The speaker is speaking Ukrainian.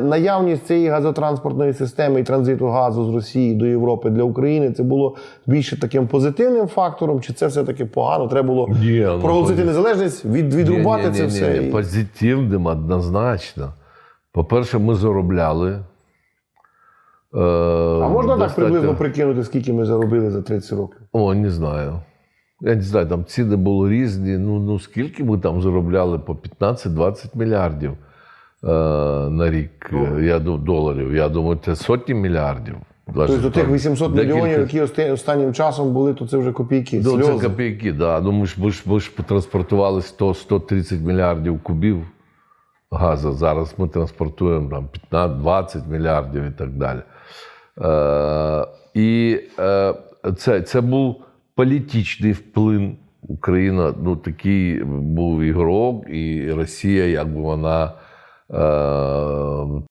Наявність цієї газотранспортної системи і транзиту газу з Росії до Європи для України це було більше таким позитивним фактором, чи це все-таки погано? Треба було Ні, ну, проголосити незалежність, від, відрубати Ні, ні, це ні, все. ні, і- Позитивним однозначно. По-перше, ми заробляли. Е, А можна так приблизно прикинути, скільки ми заробили за 30 років? О, не знаю. Я не знаю, там ціни були різні. Ну, ну скільки ми там заробляли по 15-20 мільярдів на рік е, я, доларів. Я думаю, це сотні мільярдів. Тобто до тих 800 Декілька- мільйонів, які останнім часом були, то це вже копійки. Ну, це копійки, да. Ну, ми ж, ми ж, ми ж транспортували 100-130 мільярдів кубів газу. Зараз ми транспортуємо там 15-20 мільярдів і так далі. Е, і е, це, це був політичний вплив. Україна, ну такий був ігрок, і Росія, якби вона е,